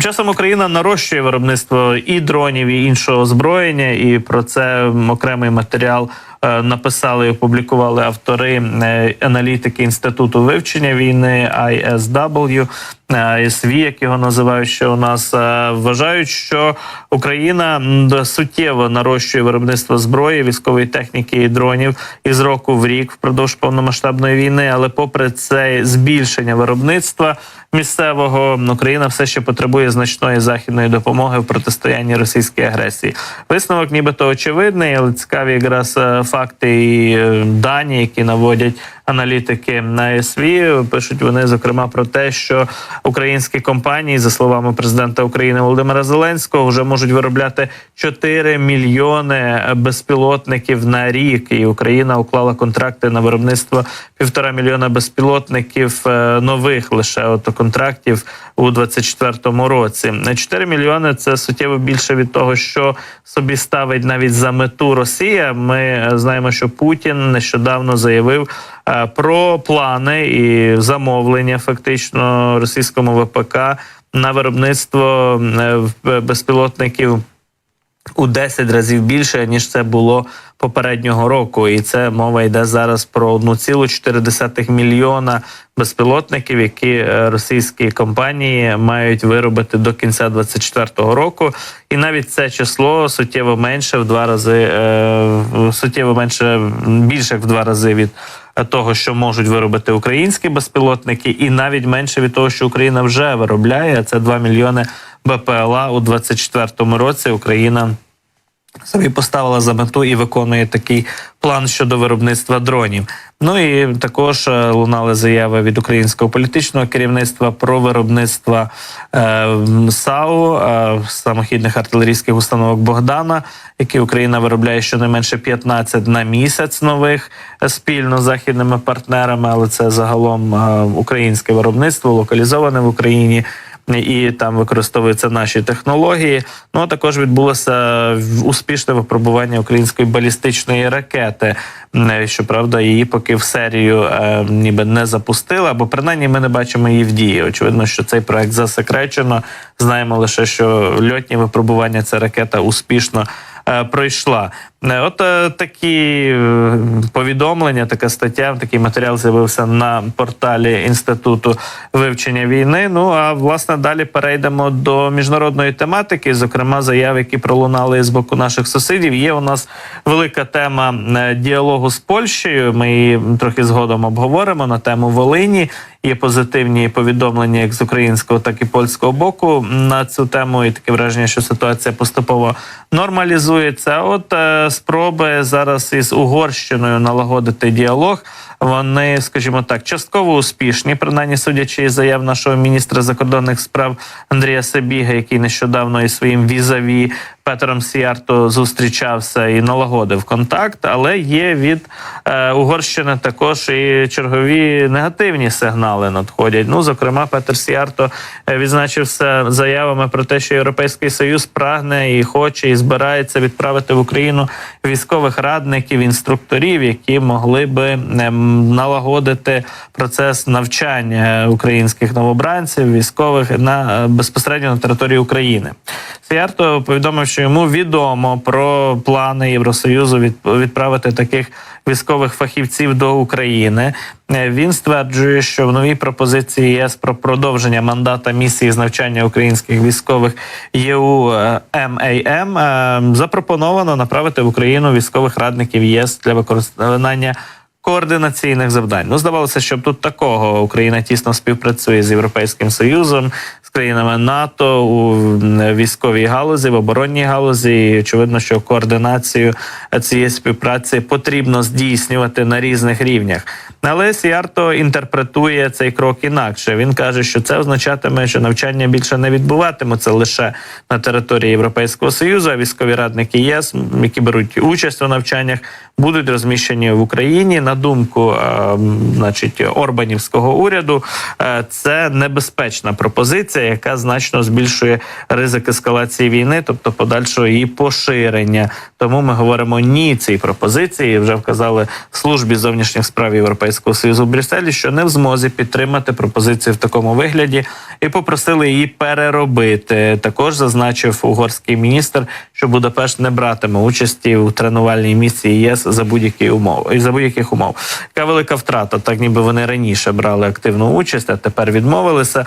Тим часом Україна нарощує виробництво і дронів, і іншого озброєння, і про це окремий матеріал написали і опублікували автори е, аналітики інституту вивчення війни ISW. е, ISV, як його називають, ще у нас е, вважають, що Україна суттєво нарощує виробництво зброї, військової техніки і дронів із року в рік впродовж повномасштабної війни. Але попри це збільшення виробництва місцевого, Україна все ще потребує значної західної допомоги в протистоянні російській агресії. Висновок, нібито очевидний, але цікаві якраз е, факти і е, дані, які наводять аналітики на СВ. Пишуть вони зокрема про те, що українські компанії, за словами президента України Володимира Зеленського, вже можуть виробляти 4 мільйони безпілотників на рік. І Україна уклала контракти на виробництво півтора мільйона безпілотників е, нових лише от контрактів у 24-му році. 4 мільйони це суттєво більше від того, що собі ставить навіть за мету Росія. Ми е, знаємо, що Путін нещодавно заявив про плани і замовлення фактично російському ВПК на виробництво е, безпілотників у 10 разів більше ніж це було попереднього року, і це мова йде зараз про 1,4 мільйона безпілотників, які е, російські компанії мають виробити до кінця 2024 року. І навіть це число суттєво менше в два рази е, суттєво менше більше в два рази від того, що можуть виробити українські безпілотники, і навіть менше від того, що Україна вже виробляє. Це 2 мільйони БПЛА у 2024 році. Україна собі поставила за мету і виконує такий план щодо виробництва дронів. Ну і також е, лунали заяви від українського політичного керівництва про виробництво е, САУ е, самохідних артилерійських установок Богдана, які Україна виробляє щонайменше 15 на місяць нових е, спільно з західними партнерами, але це загалом е, українське виробництво локалізоване в Україні і там використовуються наші технології. Ну а також відбулося успішне випробування української балістичної ракети. Е, Щоправда, її поки в серію е, ніби не запустили, або принаймні ми не бачимо її в дії. Очевидно, що цей проект засекречено. Знаємо лише, що льотні випробування ця ракета успішно е, пройшла. Е, От е, такі е, повідомлення, така стаття, такий матеріал з'явився на порталі інституту вивчення війни. Ну а власне далі перейдемо до міжнародної тематики, зокрема заяв, які пролунали з боку наших сусідів. Є у нас велика тема діалогу з Польщею. Ми її трохи згодом обговоримо на тему Волині. Є позитивні повідомлення як з українського, так і польського боку на цю тему. І таке враження, що ситуація поступово нормалізується. От спроби зараз із Угорщиною налагодити діалог. Вони, скажімо так, частково успішні, принаймні судячи із заяв нашого міністра закордонних справ Андрія Сабіга, який нещодавно із своїм візаві Петром Сіарто зустрічався і налагодив контакт. Але є від е, Угорщини також і чергові негативні сигнали надходять. Ну, зокрема, Петр Сіарто е, відзначився заявами про те, що Європейський Союз прагне і хоче, і збирається відправити в Україну військових радників, інструкторів, які могли би ем, налагодити процес навчання українських новобранців, військових на е, безпосередньо на території України. Сіарто повідомив, що йому відомо про плани Євросоюзу від, відправити таких військових фахівців до України. Е, Він стверджує, що в новій пропозиції ЄС про продовження мандата місії з навчання українських військових ЄУ МАМ е, запропоновано направити в Україну військових радників ЄС для використання координаційних завдань. Ну, здавалося, щоб тут такого Україна тісно співпрацює з Європейським Союзом, країнами НАТО у військовій галузі, в оборонній галузі. І очевидно, що координацію цієї співпраці потрібно здійснювати на різних рівнях. Але Сіарто інтерпретує цей крок інакше. Він каже, що це означатиме, що навчання більше не відбуватимуться лише на території Європейського союзу. А військові радники ЄС, які беруть участь у навчаннях, будуть розміщені в Україні. На думку, е, значить, Орбанівського уряду, е, це небезпечна пропозиція. Пропозиція, яка значно збільшує ризик ескалації війни, тобто подальшого її поширення. Тому ми говоримо ні цій пропозиції. Вже вказали службі зовнішніх справ Європейського союзу в Брюсселі, що не в змозі підтримати пропозицію в такому вигляді, і попросили її переробити. Також зазначив угорський міністр, що Будапешт не братиме участі у тренувальній місії ЄС за будь-які умови за будь-яких умов. Яка велика втрата, так ніби вони раніше брали активну участь, а тепер відмовилися.